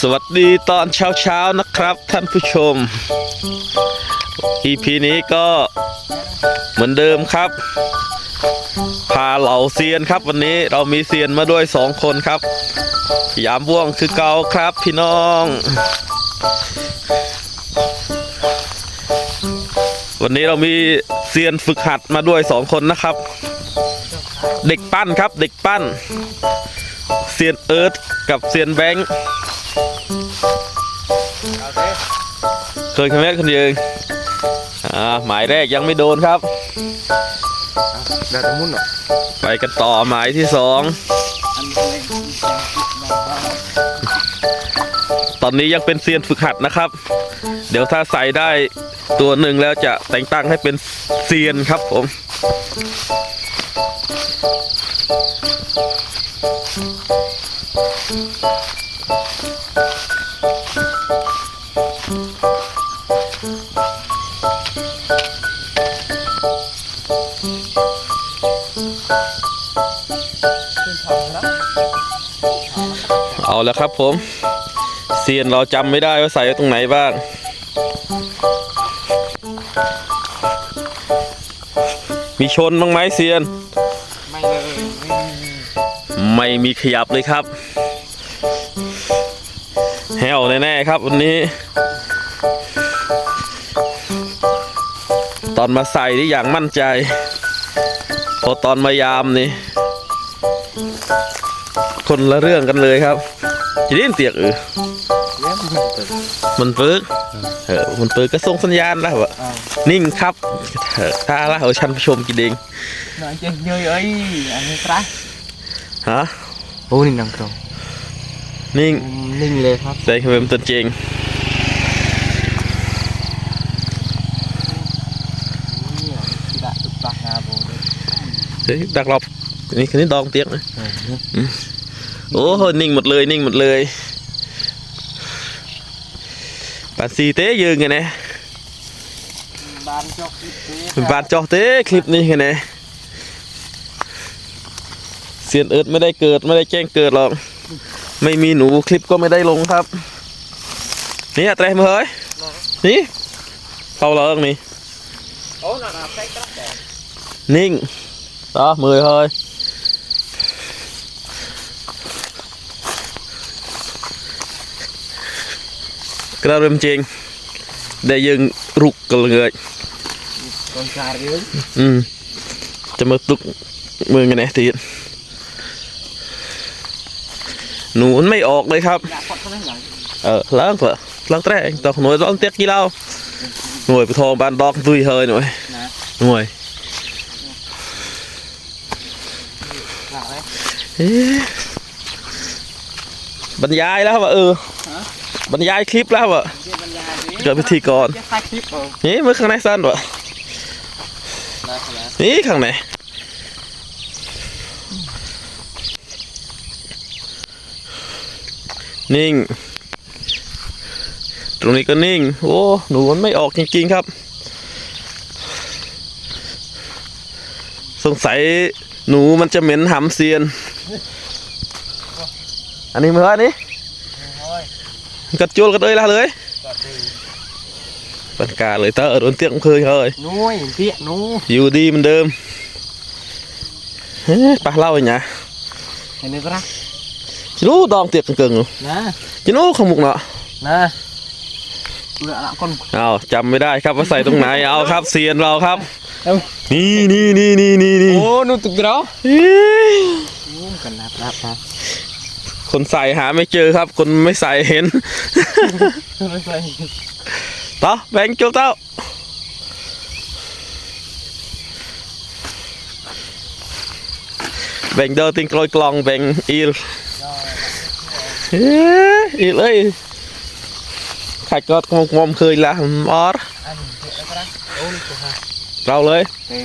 สวัสดีตอนเช้าๆนะครับท่านผู้ชม EP นี้ก็เหมือนเดิมครับ พาเหล่าเซียนครับวันนี้เรามีเซียนมาด้วยสองคนครับ ยามว่วงคือเกาครับพี่น้อง วันนี้เรามีเซียนฝึกหัดมาด้วยสองคนนะครับ เด็กปั้นครับ เด็กปั้นเซียนเอิร์ธกับเซียนแบงค์เคยครั้งแรกคนเดียวเองอ่าหมายแรกยังไม่โดนครับเดี๋ยวจะมุ่นเหรอไปกันต่อหมายที่สองตอนนี้ยังเป็นเซียนฝึกหัดนะครับ เดี๋ยวถ้าใส่ได้ตัวหนึ่งแล้วจะแต่งตั้งให้เป็นเซียนครับผม เอาแล้วครับผมเซียนเราจำไม่ได้ว่าใส่ไว้ตรงไหนบ้าง มีชนบ้างไหมเซียน ไม่มีขยับเลยครับแหวแน่ๆครับวันนี้ ตอนมาใส่นี่อย่างมั่นใจ พอตอนมายามนี่ คนละเรื่องกันเลยครับจะได้ยินเตียกเออมันเปิกเออมันเปิกก็ส่งสัญญาณแล้วอะนิ่งครับถ้าละเอาชันผู้ชมกินเองหน่อยเจ๊เยอะเอ้ยอันนี้ครับ ฮะ โอ้นี่นังตรง นิ่ง นิ่งเลยครับ ใจคำเป็นตัวจริง นี่tidak tupak ngabo เฮ้ยดักรอบนี่คืนนี้ดองเตียกนะ deh โอ้โหนิ่งหมดเลยนิ่งหมดเลยปานซีเต้ยืนไงนะ ban chok itu เป็นปานจอเต้คลิปนี้ไงนะ เสียนเอิร์ดไม่ได้เกิดไม่ได้แจ้งเกิดหรอก ไม่มีหนูคลิปก็ไม่ได้ลงครับ นี่อะเตรมาเฮ้ยนี่เฝ้าเลิกนี่ oh nak apa kan นิ่งต่อมือเฮ้ยกระเริ่มจริงได้ยังรุกกันเลย con cari ơi อืมจะมาตุกมือไงเนี่ยตีน หนูมันไม่ออกเลยครับ đã phật thế này เออล้างเถอะล้างแตรเองตอกหน่วยร้องเตี้ยกี่เล่าหน่วยไปทองบานดอกตุยเฮยหน่วย nè หน่วย là đấy เอ๊ะบรรยายแล้วว่าเออฮะบรรยายคลิปแล้วว่า cái bên nhà đấy เกิดพิธีกร cái khai clip rồi นี่มือข้างในสั้นวะ là là นี่ข้างใน นิ่ง ตรงนี้ก็นิ่ง โอ้หนูมันไม่ออกจริง ๆครับ สงสัยหนูมันจะเหม็นหำเซียน อันนี้มืออันนี้ thôi กัดจุลกัดเอ้ยละเลย gọt đi ปันกาเลยเตอร์โดนเตียงเคยเฮ้ย nuôi tiện nu อยู่ดีเหมือนเดิมเฮ้ยปลาเล่าอย่างเงี้ย cái này ra จินู้ดองเตียกเกิงๆ nè จินู้ขมุกเนาะ nè tôi đã con เอาจำไม่ได้ครับว่าใส่ตรงไหนเอาครับเซียนเราครับเอ้านี่นี่นี่นี่นี่นี่ ô nu tụt đó เอ้ย cần nạp nạp nạp คนใส่หาไม่เจอครับ คนไม่ใส่เห็น Thôi, thôi. ต่อแบงค์จุกเต้าแบ่งเดินติงกลอยกลองแบ่งอีลเฮ้ย อีลเอ้ยขัดก็งงมเคยละออสเราเลย Thì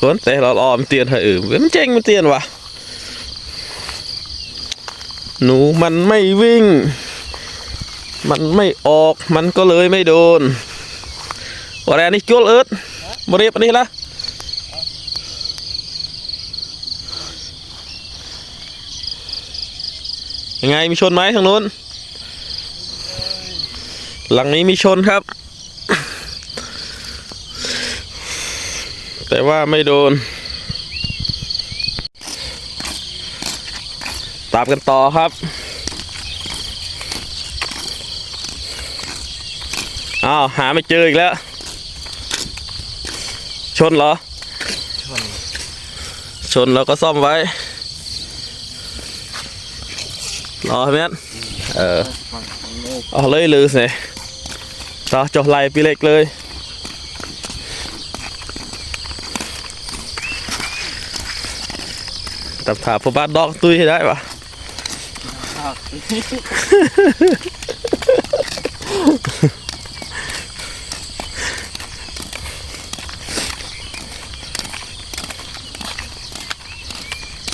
คนแต่เราออมเตียนให้อื่นมันเจ๊งมันเตียนวะหนูมันไม่วิ่ง มันไม่ออกมันก็เลยไม่โดนว่าแรนี่จุลเอิร์ดบริบอันนี้ละ ยังไงมีชนไหมทางนู้น หลังนี้มีชนครับ แต่ว่าไม่โดน ตามกันต่อครับ อ้าว หาไม่เจออีกแล้ว ชนเหรอ ชนชนแล้วก็ซ่อมไว้ อไหมนเออฝั่เอาเลยลือสิต่อจบไล่ปีเล็กเลยตับถาพบ้านดอกตุ้ยได้ปะ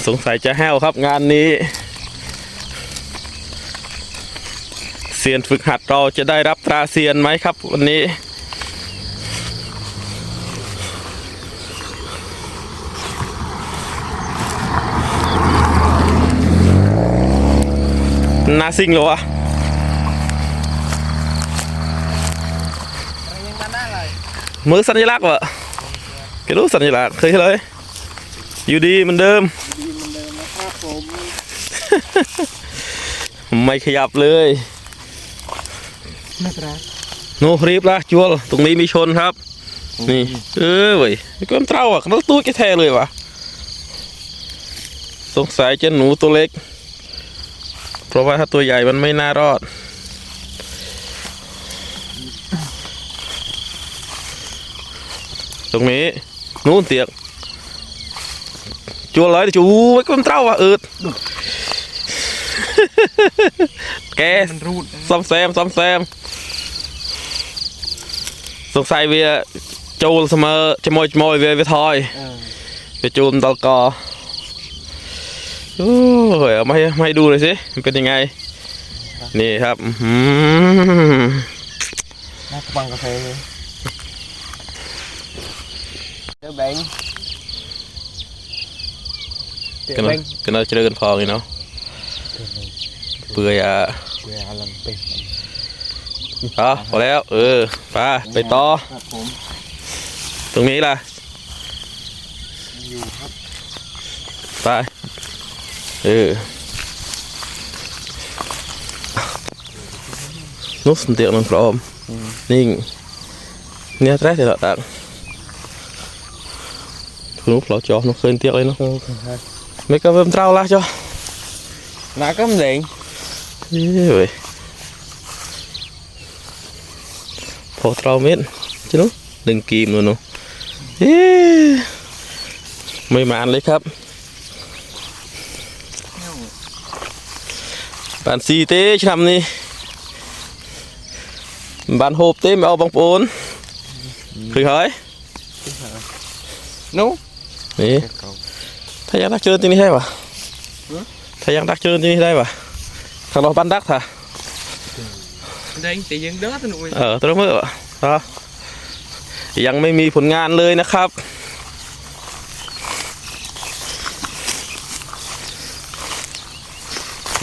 สงสัยจะแห้วครับงานนี้ เซียนฝึกหัดเราจะได้รับตราเซียนไหมครับ วันนี้ นาซิงเหรอวะยังมาหน้าเลยมือสัญลักษณ์วะแกรู้สัญลักษณ์เคยเลย อยู่ดีเหมือนเดิมดีเหมือนเดิมนะครับผมไม่ขยับเลย ไม่เป็นไรโนรีบละจวลตรงนี้มีชนครับ นี่ เออเว้ยก็มันเต้าอะเขาตู้แกแท้เลยวะสงสัยจะหนูตัวเล็ก เพราะว่าถ้าตัวใหญ่มันไม่น่ารอดตรงนี้นู้นเตียกจวลเลยจูไว้ก็มันเต้าอะเอิดแกมันรูดซ่อมแซมซ่อมแซม สงสัยเวียจูลเสมอจะมอยจะมอยเวียเวียทอยเออเวียจูลตลกอโอ้ยเอามาให้มาให้ดูเลยสิมันเป็นยังไง นี่ครับอื้อหือหน้ากระบังกาแฟเลยเดี๋ยวแบงค์เดี๋ยวกันแบนะงค์กันนะเจริญพออีกเนาะเปื่อยอะเดี๋ยวเอาลังเป็น อ๋อพอแล้ว เออไปไปต่อ ครับผมตรงนี้ล่ะอยู่ครับไปเออนุสเตียกมันพร้อมอืมนิ่ง เนี่ยแรก thì là đạn lúc lọ cho nó khơi tiếc ấy nó โอเคครับ mấy cái vâm trao la cho หน้าก็มันแดง Ê, vậy phô trao mết chứ nó đừng kìm rồi nó Ê, mấy màn lấy khắp bạn xì tế chứ làm đi bạn hộp tế mà ao bằng bốn khởi hỏi นู้นี่ถ้ายังดักเจอที่นี่ได้ปะหือถ้ายังดักเจอที่นี่ได้ปะทางเราบ้านดักท่ะ แดงแต่ยังเด้อตัวหนุ่ยเออตัวเมื่อเหรอยังไม่มีผลงานเลยนะครับ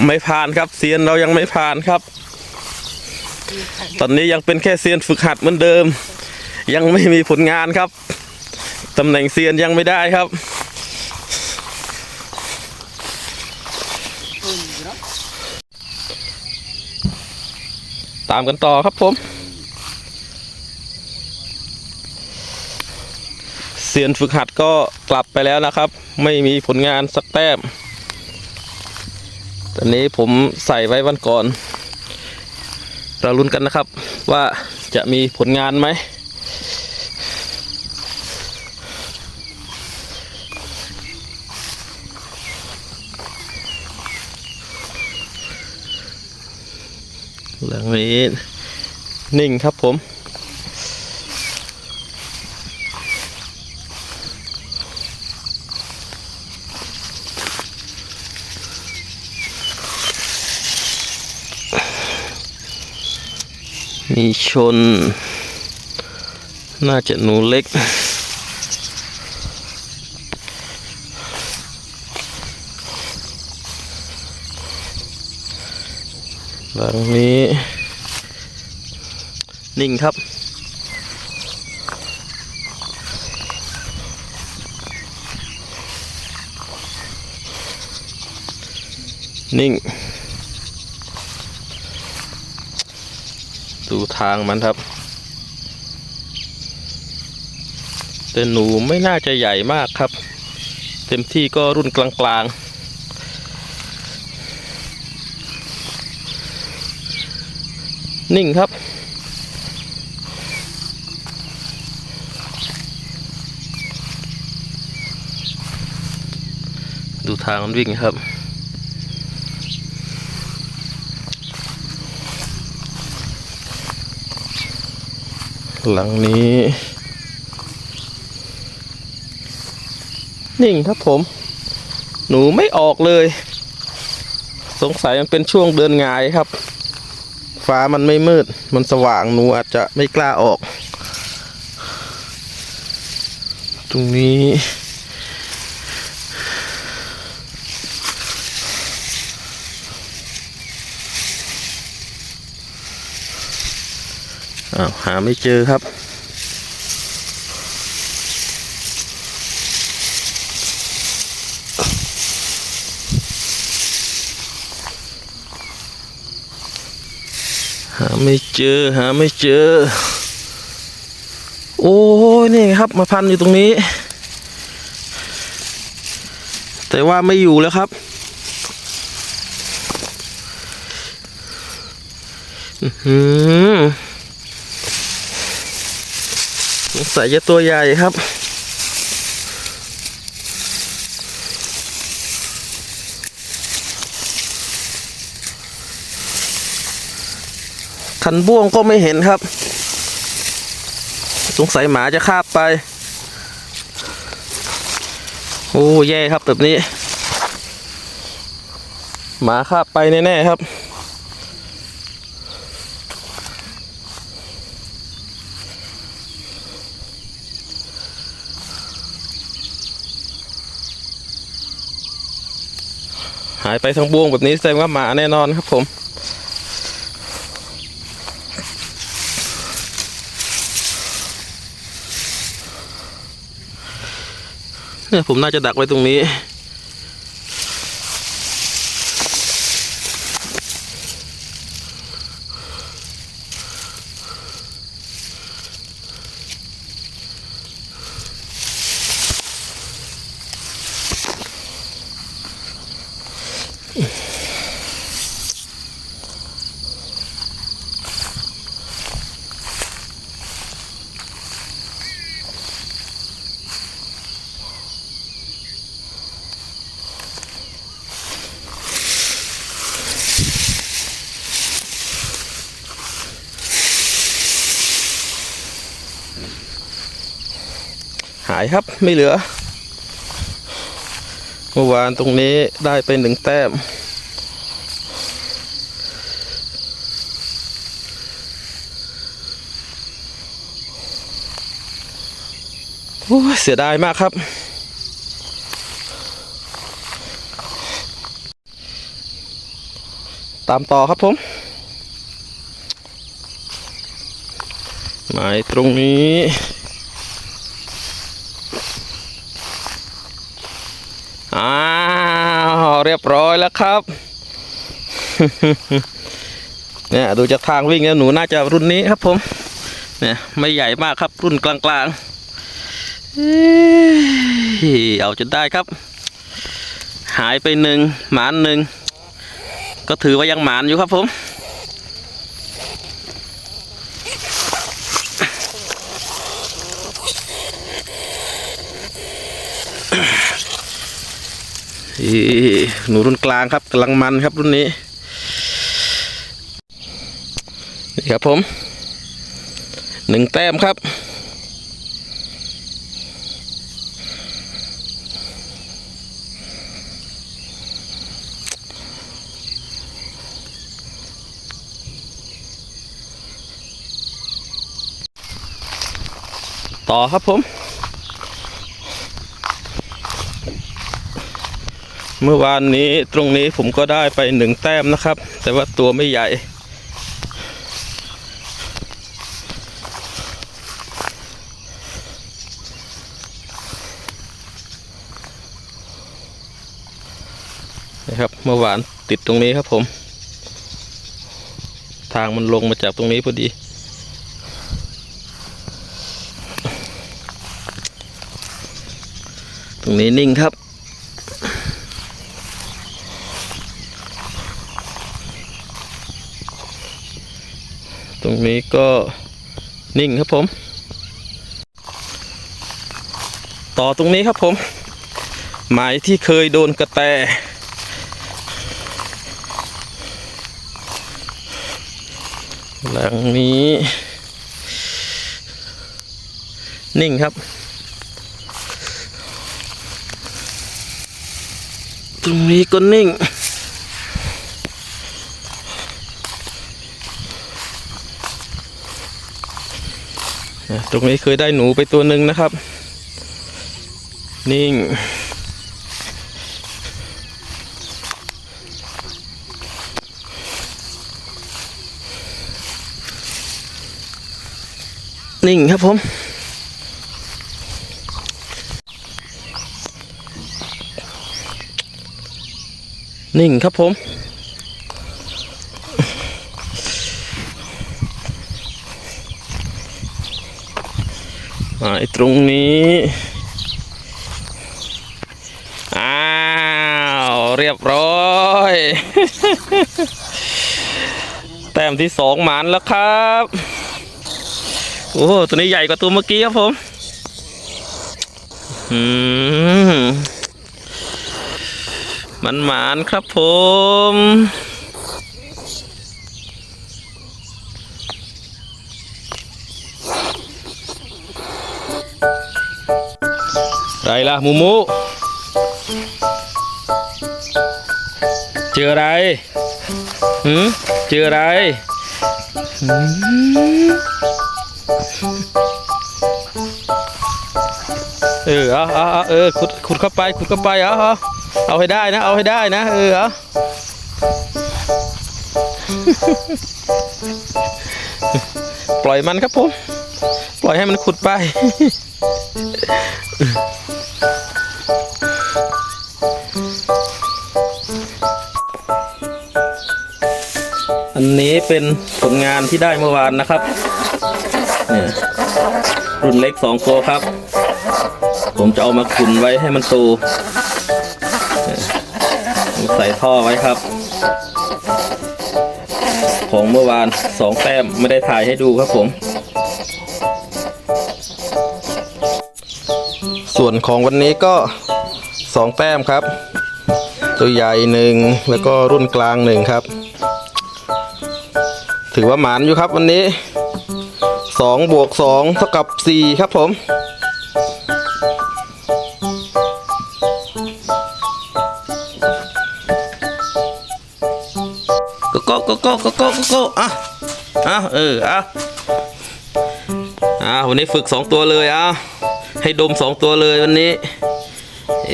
ไม่ผ่านครับเซียนเรายังไม่ผ่านครับ ตอนนี้ยังเป็นแค่เซียนฝึกหัดเหมือนเดิม ยังไม่มีผลงานครับตำแหน่งเซียนยังไม่ได้ครับ ตามกันต่อครับผม เสียนฝึกหัดก็กลับไปแล้วนะครับ ไม่มีผลงานสักแต้มตอนนี้ผมใส่ไว้วันก่อน เราลุ้นกันนะครับว่าจะมีผลงานไหม หลังนี้นิ่งครับผม มีชน น่าจะหนูเล็ก หลังนี้ นิ่งครับ นิ่ง ดูทางมันครับ แต่หนูไม่น่าจะใหญ่มากครับ เต็มที่ก็รุ่นกลางๆ นิ่งครับ ดูทางมันวิ่งครับหลังนี้ นิ่งครับผม หนูไม่ออกเลย สงสัยมันเป็นช่วงเดินงายครับ ฟ้ามันไม่มืด มันสว่างหนูอาจจะไม่กล้าออก ตรงนี้อ้าวหาไม่เจอครับ หาไม่เจอหาไม่เจอ โอ้นี่ครับมาพันอยู่ตรงนี้ แต่ว่าไม่อยู่แล้วครับอื้อหือสงสัยจะตัวใหญ่ครับ คันบ่วงก็ไม่เห็นครับ สงสัยหมาจะคาบไปโอ้แย่ครับแบบนี้ หมาคาบไปแน่ๆครับหายไปทั้งบ่วงแบบนี้แสดงว่าหมาแน่นอนครับผม เนี่ย ผมน่าจะดักไว้ตรงนี้ หายครับไม่เหลือ เมื่อวานตรงนี้ได้ไปหนึ่งแต้มโอ้ยเสียดายมากครับ ตามต่อครับผม หมายตรงนี้ อ้าว เรียบร้อยแล้วครับ เนี่ยดูจากทางวิ่งแล้วหนูน่าจะรุ่นนี้ครับ ผม เนี่ย ไม่ใหญ่มากครับ รุ่นกลางๆเอ้ยเอาจนได้ครับ หายไปหนึ่งหมานหนึ่งก็ถือว่ายังหมานอยู่ครับผม หนูรุ่นกลางครับกำลังมันครับรุ่นนี้นี่ครับผมหนึ่งแต้มครับ ต่อครับผม เมื่อวานนี้ตรงนี้ผมก็ได้ไปหนึ่งแต้มนะครับ แต่ว่าตัวไม่ใหญ่ นะครับเมื่อวานติดตรงนี้ครับผม ทางมันลงมาจากตรงนี้พอดีตรงนี้นิ่งครับ รงนี้ก็นิ่งครับผม ต่อตรงนี้ครับผม หมายที่เคยโดนกระแต หลังนี้ นิ่งครับ ตรงนี้ก็นิ่ง ตรงนี้เคยได้หนูไปตัวหนึ่งนะครับ นิ่ง นิ่งครับผมนิ่งครับผม หมายตรงนี้ อ้าว เรียบร้อย แต้มที่สองหมานแล้วครับ โอ้ ตัวนี้ใหญ่กว่าตัวเมื่อกี้ครับผม อืมมันหมานครับผม ไรล่ะมูมู เจออะไรหืมเจออะไรหืมเออเอาเอาเอาเออขุดขุดเข้าไปขุดเข้าไปเอาเอาเอาให้ได้นะ เอาให้ได้นะเออเอาปล่อยมันครับผม ปล่อยให้มันขุดไป นี้เป็นผลงานที่ได้เมื่อวานนะครับเนี่ยรุ่นเล็กสองตัวครับ ผมจะเอามาขุนไว้ให้มันโตเนี่ยใส่ท่อไว้ครับ ของเมื่อวานสองแต้มไม่ได้ถ่ายให้ดูครับผม ส่วนของวันนี้ก็สองแต้มครับ ตัวใหญ่หนึ่งแล้วก็รุ่นกลางหนึ่งครับ ถือว่าหมานอยู่ครับวันนี้สองบวกสองเท่ากับสี่ครับผม ก็ก็ก็ก็ก็ก็ก็ก็อะอะเอออะอะวันนี้ฝึกสองตัวเลยอะให้ดมสองตัวเลยวันนี้ เอ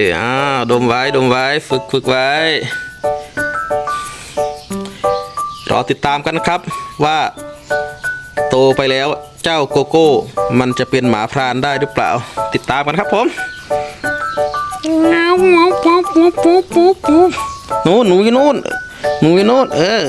ออ่าดมไว้ดมไว้ ฝึกฝึกไว้ รอติดตามกันนะครับว่าโตไปแล้วเจ้าโกโก้ มันจะเป็นหมาพรานได้หรือเปล่า ติดตามกันครับผมนู่นหนูอยู่นู่นหนูอยู่นู่นเออ